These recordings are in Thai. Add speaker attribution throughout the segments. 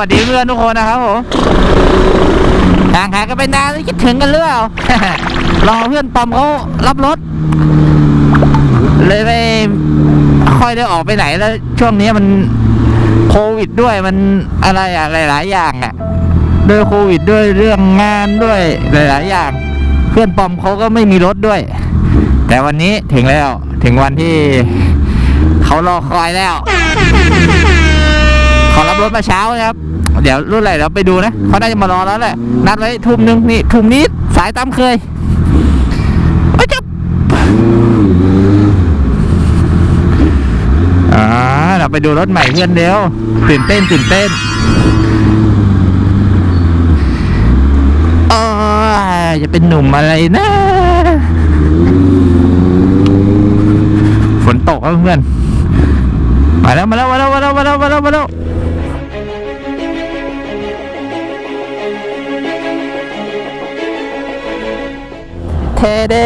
Speaker 1: วัสดีเพื่อนทุกคนนะครับผมห่างหายกันไปนานคิดถึงกันหรือเปล่ารอเพื่อนปอมเขารับรถ เลยไม่ค่อยได้ออกไปไหนแล้ว ช่วงนี้มันโควิดด้วยมันอะไรอะหลาย ๆ อย่างอะด้วยโควิดด้วยเรื่องงานด้วยหลาย ๆ อย่าง เพื่อนปอมเขาก็ไม่มีรถด้วย แต่วันนี้ถึงแล้วถึงวันที่เขารอคอยแล้ว รับรถมาเช้านะครับ เดี๋ยวรุ่นอะไรเราไปดูนะเขาน่าจะมารอแล้วแหละนัดไว้ทุ่มหนึ่งนี่ทุ่มนี้สายตามเคยโอ้ยจับอ่าเราไปดูรถใหม่เพื่อนเดียวตื่นเต้นตื่นเต้นอ๋อจะเป็นหนุ่มอะไรนะฝนตกครับเพื่อนมาแล้วมาแล้วมาแล้วมาแล้วมาแล้วมาแล้วมาแล้ว เทเด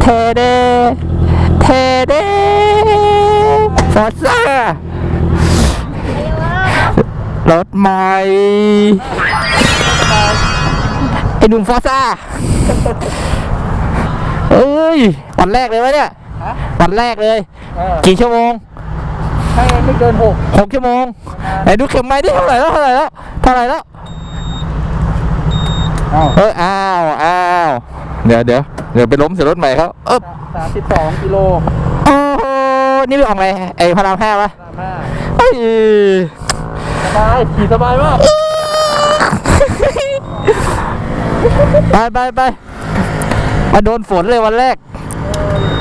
Speaker 1: เทเดเทเดฟอร์ซ่ารถใหม่ไอหนุ่มฟอร์ซ่าเอ้ยวันแรกเลยวะเนี่ยวันแรกเลย กี่ชั่วโมง
Speaker 2: ให้ไม่เกินหก
Speaker 1: หกชั่วโมงไหนดูเข็มไม้ดิเท่าไหร่แล้วเท่าไหร่แล้วเท่าไหร่แล้ว
Speaker 2: อ้าว
Speaker 1: เฮ้ยอ้าวอ้าว เดี๋ยวเดี๋ยวเดี๋ยวไปล้มเสียรถใหม่เขาเอ๊บ
Speaker 2: สามสิบสองกิโล
Speaker 1: โอ้โหนี่ไปออกไงไอ้พระรามห้าปะ
Speaker 2: สามห้า
Speaker 1: เฮ้ย
Speaker 2: สบายขี่สบายมาก
Speaker 1: ไปไปไปมาโดนฝนเลยวันแรก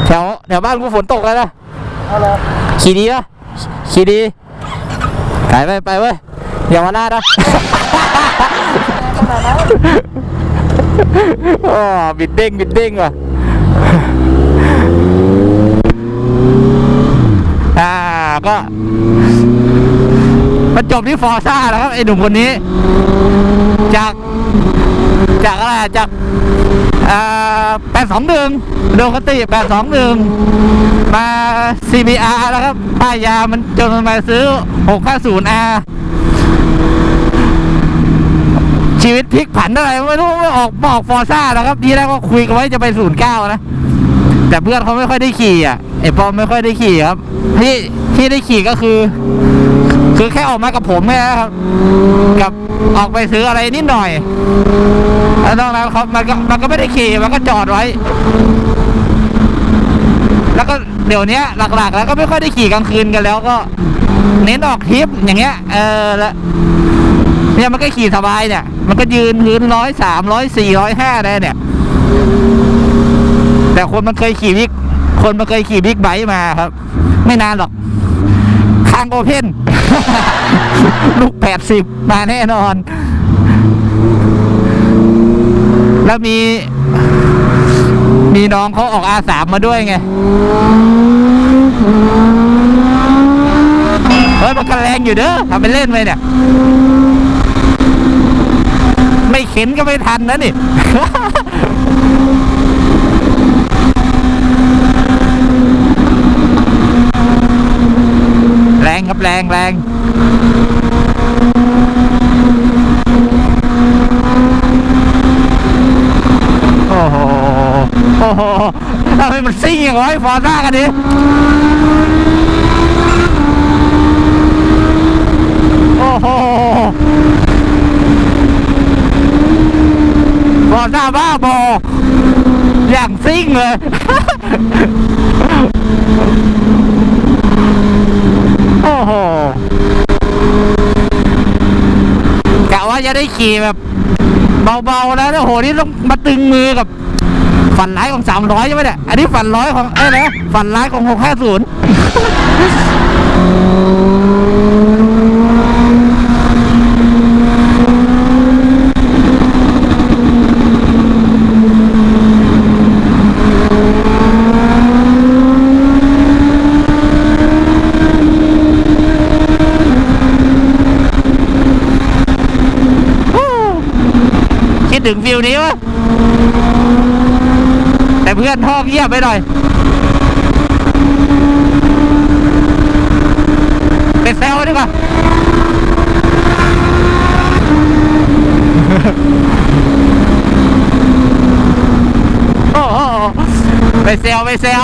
Speaker 1: แถวแถวบ้านกูฝนตกเลยนะ
Speaker 2: เอาละ
Speaker 1: ขี่ดีปะขี่ดีไปไปไปเว้ยอย่ามาหน้านะ อ๋อบิดเด้งบิดเด้งว่ะอ่าก็มาจบที่ฟอร์ซ่าแล้วครับไอ้หนุ่มคนนี้ จาก จากอะไรจากอ่าแปดสองหนึ่งโดคติแปดสองหนึ่งมา CBR แล้วครับป้ายยามันจนมันมาซื้อ 650R ชีวิตพลิกผันอะไรไม่รู้ไม่ออกบอกฟอร์ซ่านะครับทีแรกก็คุยกันไว้จะไป09นย์เก้านะแต่เพื่อนเขาไม่ค่อยได้ขี่อะไอปอมไม่ค่อยได้ขี่ครับที่ที่ได้ขี่ก็คือ คือแค่ออกมากับผมแค่นั้นครับ กับออกไปซื้ออะไรนิดหน่อยแล้วนอกนั้นเขามันก็มันก็ไม่ได้ขี่มันก็จอดไว้ แล้วก็เดี๋ยวนี้หลักๆ แล้วก็ไม่ค่อยได้ขี่กลางคืนกันแล้วก็ เน้นออกทริปอย่างเงี้ย เออแล้ว เนี่ยมันก็ขี่สบายเนี่ย มันก็ยืนพื้นร้อยสามร้อยสี่ร้อยห้าได้เนี่ย แต่คนมันเคยขี่บิ๊กคนมันเคยขี่บิ๊กไบค์มาครับ ไม่นานหรอกข้างโอเพนลูกแปดสิบมาแน่นอน แล้วมี มีน้องเขาออกอาสามมาด้วยไงเฮ้ยมันก็แรงอยู่เด้อทำเป็นเล่นไปเนี่ย ไม่เข็นก็ไม่ทันนะนี่แรงครับแรงแรงโอ้โหโอ้โหทำไมมันซิ่งอย่างไรฟอร์ซ่ากันดิโอ้โหฟ อร์ซ่าบ้าบอ อย่างซิ่งเลย โอ้โหกะว่าจะได้ขี่แบบ เบาๆแล้วโอ้โห นี่ต้องมาตึงมือกับ ฝันร้ายของสามร้อยใช่ไหมเนี่ย อันนี้ฝันร้อยของ เอ้ยนะฝันร้ายของหกห้าศูนย์ ถึงฟิลนี้วะแต่เพื่อนท่อเงียบไปหน่อย ไปแซวดีกว่าไปแซวไปแซว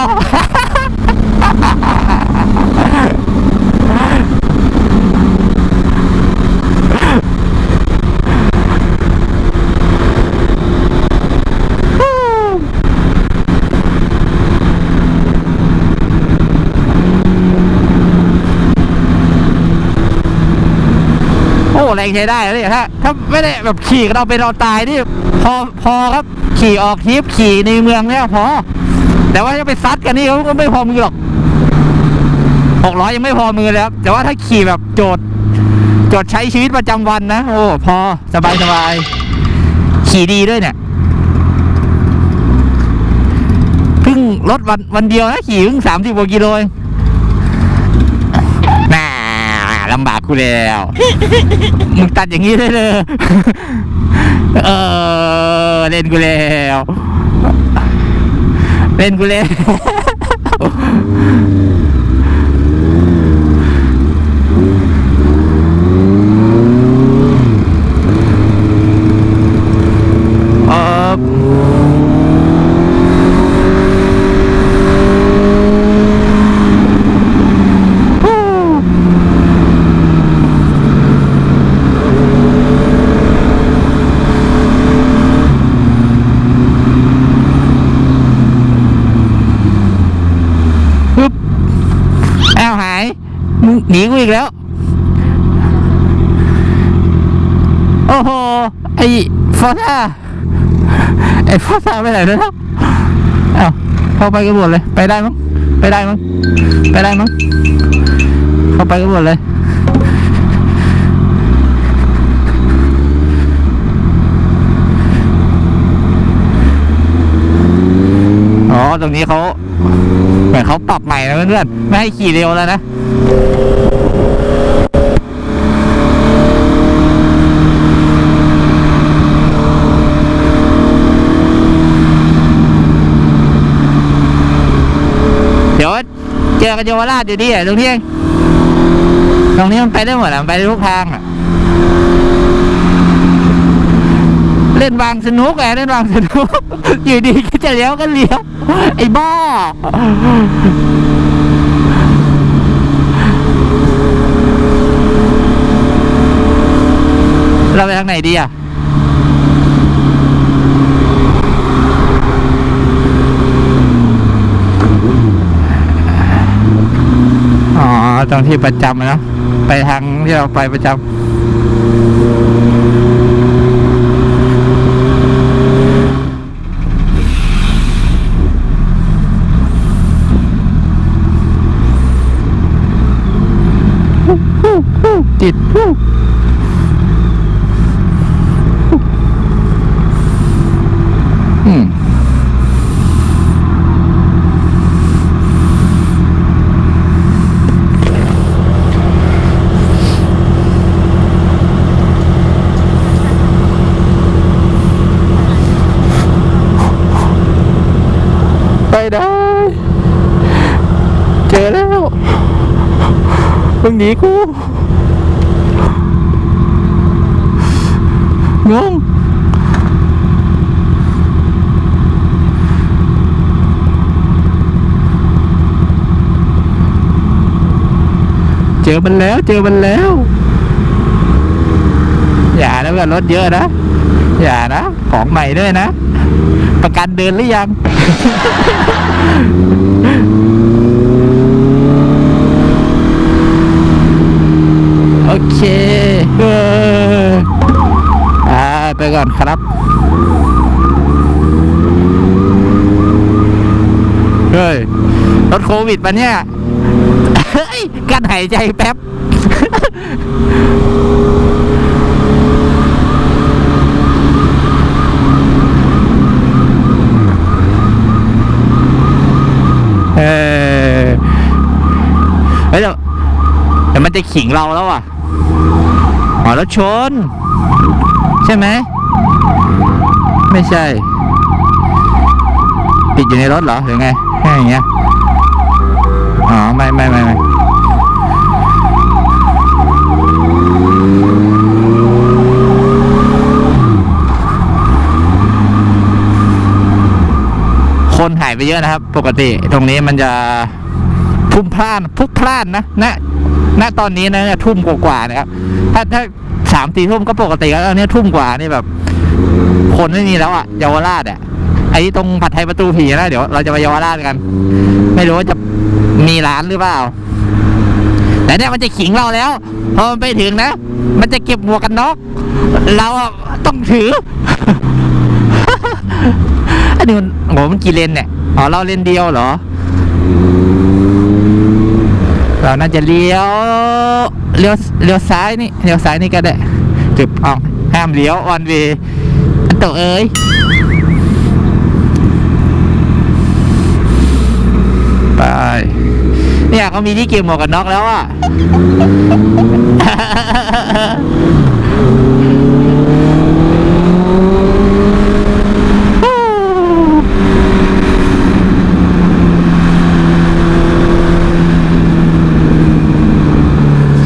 Speaker 1: แรงใช้ได้เลยถ้าถ้าไม่ได้แบบขี่เราเป็นเราตายนี่พอพอครับขี่ออกทริปขี่ในเมืองเนี่ยพอ แต่ว่าจะไปซัดกันนี่เขาก็ไม่พอมือหรอกหกร้อยยังไม่พอมือเลยครับแต่ว่าถ้าขี่แบบโจทย์โจทย์ใช้ชีวิตประจำวันนะโอ้พอสบายสบายขี่ดีด้วยเนี่ยเพิ่งรถวันวันเดียวนะขี่เพิ่งสามสิบกว่ากิโลเองน่าลำบากกูแล้ว มึงตัดอย่างนี้ได้เลยเออเล่นกูแล้วเล่นกูแล้ว เออปึ๊บอ้าวหาย มึงหนีกู อีกแล้ว โอ้โห ไอ้ฟอซ่า ไอ้ฟอซ่าไปไหนแล้วอ้าเข้าไปกันหมดเลย ไปได้มั้ง ไปได้มั้ง ไปได้มั้ง เข้าไปกันหมดเลยอ๋อ ตรงนี้เขาเหมือนเขาปรับใหม่นะเพื่อนๆไม่ให้ขี่เร็วแล้วนะ เดี๋ยว เจอกันเยาวราชอยู่ดีอะตรงนี้เองตรงนี้มันไปได้หมดอะมันไปทุกทางอะ เล่นวางสนุกไงเล่นวางสนุก อยู่ดีก็จะเลี้ยวก็เลี้ยว ไอ้บ้าเราไปทางไหนดีอะ อ๋อ ตรงที่ประจำนะไปทางที่เราไปประจำติด ได้ เจอแล้วมึงหนีกูงงเจอมันแล้วเจอมันแล้ว อย่านะเพื่อนรถเยอะนะ อย่านะ ของใหม่ด้วยนะ ประกันเดินหรือยัง โอเคเอออ่าไปก่อนครับเฮ้ยรถโควิดปะเนี่ย เฮ้ย กันหายใจแป๊บ เออเฮ้ยแต่แต่มันจะขิงเราแล้วอะอ๋อรถชน ใช่ไหม ไม่ใช่ ติดอยู่ในรถเหรอหรือไงแค่อย่างเงี้ยอ๋อ ไม่ไม่ไม่ไม่คนหาย ไปเยอะนะครับ ปกติตรงนี้มันจะพลุ่มพลานพุกพลานนะณณตอนนี้นะทุ่มกว่าๆนะครับ ถ้าถ้าสามสี่ทุ่มก็ปกติแล้วตอนนี้ทุ่มกว่านี่แบบ คนไม่มีแล้วอะเยาวราชอะไอ้ตรงผัดไทยประตูผีนะเดี๋ยวเราจะไปเยาวราชกัน ไม่รู้ว่าจะมีร้านหรือเปล่าแต่เนี่ยมันจะขิงเราแล้ว พอมันไปถึงนะ มันจะเก็บหมวกกันน็อกเราต้องถือ อันนี้มันโหมันกี่เลนเนี่ย อ๋อเราเลนเดียวเหรอ เราน่าจะเลี้ยวเลี้ยวเลี้ยวซ้ายนี่เลี้ยวซ้ายนี่ก็ได้จุดออกห้ามเลี้ยวออนเวย์ตัวเอ้ยไปเนี่ยเขามีที่เก็บหมวกกันน็อกแล้วอะ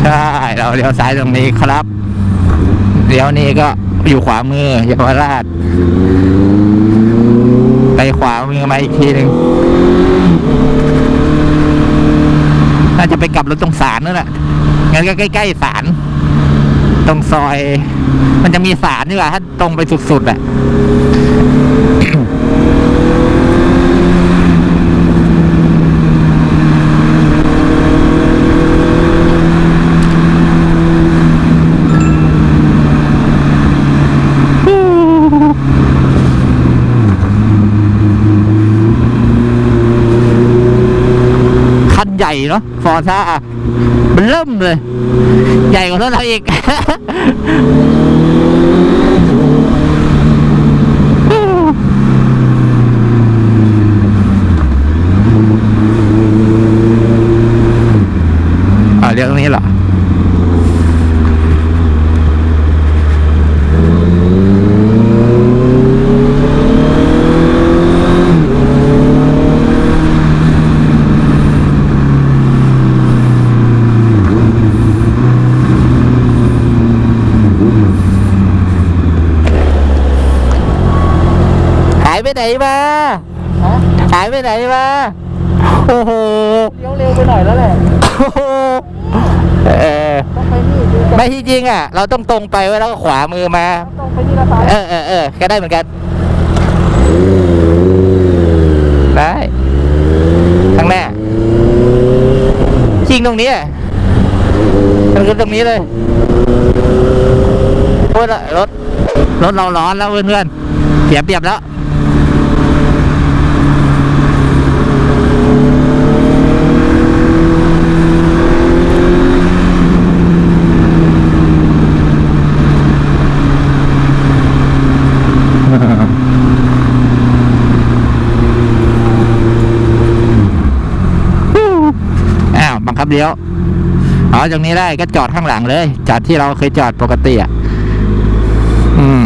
Speaker 1: ใช่ เลี้ยวซ้ายตรงนี้ครับเลี้ยวนี้ก็อยู่ขวามือเยาวราช ไปขวามือมาอีกทีหนึ่งน่าจะไปกลับรถตรงศาลนั่นแหละงั้นก็ใกล้ๆศาลตรงซอย มันจะมีศาลนี่แหละถ้าตรงไปสุดๆอะ ใหญ่เนาะฟอร์ซ่ามันเริ่มเลย ใหญ่กว่าเท่าเราอีก อ่าเรียกตรงนี้เหรอ หาย ไปไหนมา
Speaker 2: ฮะ
Speaker 1: หายไปไหนมาโอ้โห
Speaker 2: เลี้ยวเร็วไปหน่อยแล้วแหละ
Speaker 1: โอ้โหเออ
Speaker 2: ต้องไปนี่ดู
Speaker 1: ไม่ที่จริงอะ เราต้องตรงไปไว้แล้วก็ขวามือมา
Speaker 2: ต้องไปนี่ละซ้าย
Speaker 1: เออเออเออก็ได้เหมือนกันได้ข้างหน้าจริงตรงนี้อะมันคือตรงนี้เลยโอ้ยรถรถเราร้อนแล้วเพื่อนๆเสียเปรียบแล้ว อ้าวบังคับ เลี้ยวอ๋อตรงนี้ได้ก็จอดข้างหลังเลยจอดที่เราเคยจอดปกติอะอืม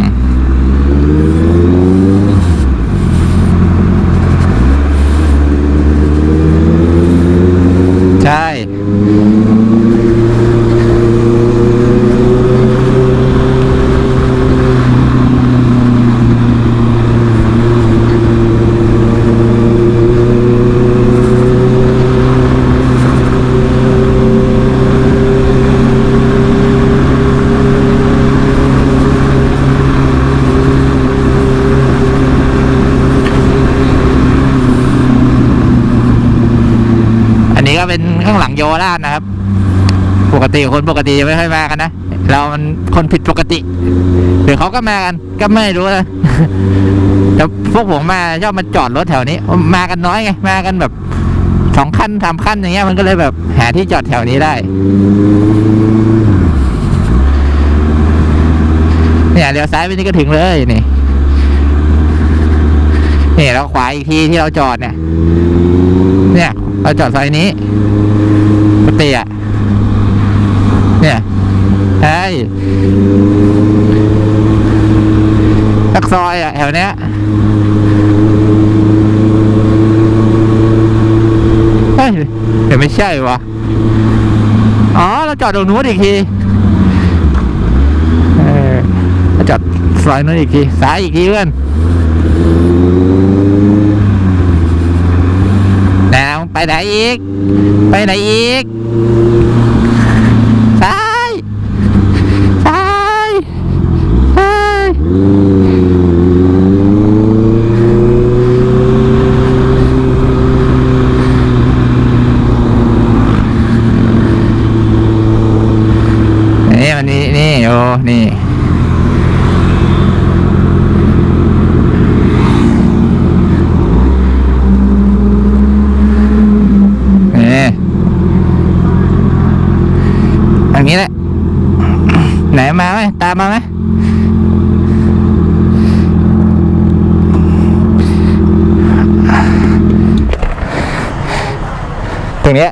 Speaker 1: ใช่ อันนี้ ก็เป็นข้างหลังเยาวราชนะครับ ปกติคนปกติจะไม่ค่อยมากันนะเรามันคนผิดปกติหรือเขาก็มากัน ก็ไม่รู้นะแต่พวกผมมาชอบมาจอดรถแถวนี้ มากันน้อยไงมากันแบบสองคันสามคันอย่างเงี้ยมันก็เลยแบบหาที่จอดแถวนี้ได้เนี่ยเลี้ยวซ้ายไปนี่ก็ถึงเลยนี่นี่เราขวาอีกทีที่เราจอดเนี่ย เนี่ย เราจอดซอยนี้ปกติอะเนี่ยใช่สักซอยอะแถวเนี้ยเฮ้ยเดี๋ยวไม่ใช่วะอ๋อ เราจอดตรงนู้นอีกทีเออเราจอดซอยนู้นอีกที ซ้ายอีกทีเพื่อน ไปไหนอีก ไปไหนอีกซ้ายซ้ายซ้ายนี่มันนี่นี่โอ้นี่ นี่อย่างนี้แหละ ไหนมาไหมตามมาไหมตรงเนี้ย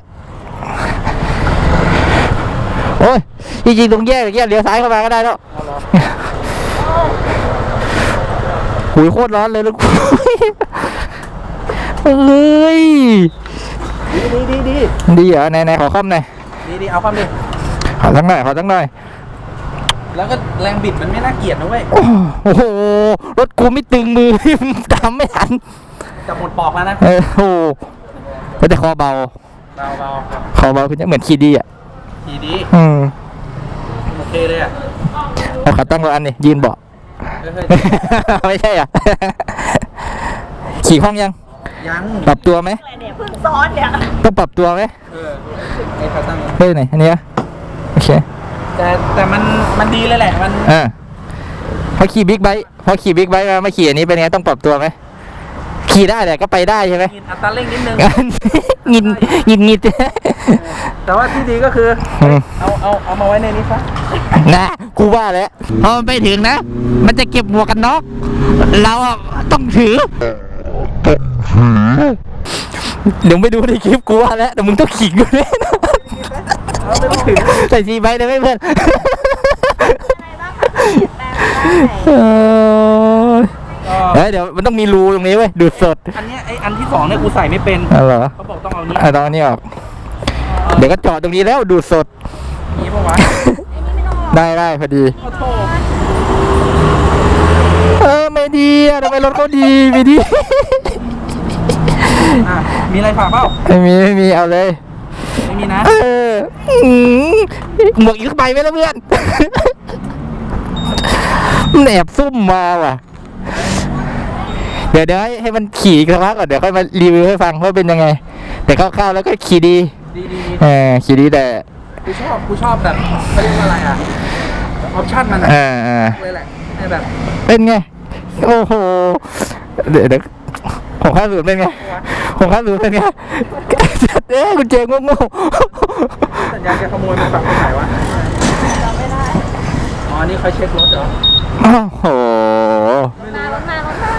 Speaker 1: โอ้ยจริงๆตรงแยกอย่างเงี้ยเลี้ยวซ้ายเข้ามาก็ได้แล้วหุยโคตรร้อนเลยลูกเฮ้ย
Speaker 2: ดีดีดีดี
Speaker 1: ดีเหรอไหนไหนขอคอมหน่อย
Speaker 2: ดีดีเอาความดิ
Speaker 1: ขอสักหน่อยขอสักหน่อย
Speaker 2: แล้วก็แรงบิดมันไม่น่าเกลียดนะเว้ย
Speaker 1: โอ้โห รถกูไม่ตึงมือ ตามไม่ทัน
Speaker 2: จะหมดปอกแล้วนะ
Speaker 1: เออโอ้โหก็จะคอเบา
Speaker 2: เบาเบาครับ
Speaker 1: คอเบาคือจะเหมือนคีดีอะ
Speaker 2: ดีดี
Speaker 1: อืม
Speaker 2: โอเคเลยอะ
Speaker 1: เอาขาตั้งรถอันนี้ยืนเบาะ
Speaker 2: เฮ้ยเฮ้ย
Speaker 1: ไม่ใช่อะ ขี่ห้องยัง
Speaker 2: ยัง
Speaker 1: ปรับตัวไหม
Speaker 3: อะไรเนี่ยเพิ่งซ้อนเนี่ย
Speaker 1: ต้องปรับตัวไหม
Speaker 2: เออไอ้ขาตั้ง
Speaker 1: เฮ้ยไหน อันนี้อะโอเค
Speaker 2: แต่แต่มันมันดีเลยแหละ มัน
Speaker 1: อ่าพอขี่บิ๊กไบค์พอขี่บิ๊กไบค์มาไม่ขี่อันนี้เป็นไงต้องปรับตัวไหมขี่ได้แต่ก็ไปได้ใช่ไหม
Speaker 2: กินอัตราเร่งนิดนึง
Speaker 1: งินงินงิด
Speaker 2: แต่ว่าที่ดีก็คือ
Speaker 1: อืม
Speaker 2: เอาเอาเอามาไว้ในนี้ซะ
Speaker 1: นะกูว่าแล้วพอมันไปถึงนะ มันจะเก็บหมวกกันน็อกเราอะต้องถือ เดี๋ยวไปดูในคลิปกูว่าแล้วแต่มึงต้องขิงกูแน่นอน ใส่ซีไบค์ได้ไหมเพื่อน
Speaker 3: อะไรบ้างคะแปลงได้
Speaker 1: เออ
Speaker 2: ก็
Speaker 1: เฮ้ยเดี๋ยวมันต้องมีรูตรงนี้เว้ยดูดสด
Speaker 2: อันเนี้ยไออันที่สองเนี่ยกูใส่ไม่เป็น
Speaker 1: อ๋อเหรอ
Speaker 2: เขาบอกต้องเอานี้
Speaker 1: อะตอนนี้ออก เดี๋ยวก็จอดตรงนี้แล้วดูดสด
Speaker 2: นี้ปะวะ
Speaker 1: ได้ได้พอดี
Speaker 2: ขอโทษ
Speaker 1: เออไม่ดีอะทำไมรถเขาดีไม่ดี
Speaker 2: อะมีอะไรฝากเปล่า
Speaker 1: ไม่มีไม่มีเอาเลย
Speaker 2: ไม่มีนะ
Speaker 1: เอออืมหมวกอีกใบไหมล่ะเพื่อนมันแอบซุ่มมาว่ะ เดี๋ยวเดี๋ยวให้ให้มันขี่อีกสักพักก่อนเดี๋ยวค่อยมารีวิวให้ฟังว่าเป็นยังไง แต่คร่าวๆแล้วก็ขี่ดี
Speaker 2: ดีดี
Speaker 1: เออขี่ดีแต่
Speaker 2: กูชอบกูชอบแบบเขาเรียกว่าอะไรอะออปชั่นมันอะ
Speaker 1: เออเออ
Speaker 2: เลยแหละให้แบบ
Speaker 1: เป็นไง โอ้โห เดี๋ยวเดี๋ยวของข้าสูตรเป็นไงของข้าสูตรเป็นไงจัด เอ้ยกุญแจงงง
Speaker 2: สัญญาณจะขโมยมาฝั่งคนไหนวะอ๋อ นี่เขาเช็ครถเหรอ
Speaker 1: ๆโอ้โห
Speaker 3: มารถมารถมา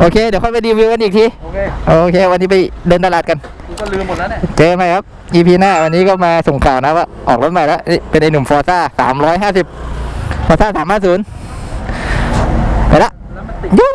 Speaker 1: โอเค เดี๋ยวค่อยไปรีวิวกันอีกที
Speaker 2: โอเค
Speaker 1: โอเค วันนี้ไปเดินตลาดกัน
Speaker 2: กูก็ลืมหมดแล้วเนี่ย
Speaker 1: เจอไหมครับ EP หน้าวันนี้ก็มาส่งข่าวนะว่า ออกรถใหม่แล้วนี่เป็นไอหนุ่มฟอร์ซ่าสามร้อยห้าสิบฟอร์ซ่าสามห้าศูนย์ไปละ
Speaker 2: แล้วมันติด
Speaker 1: ยู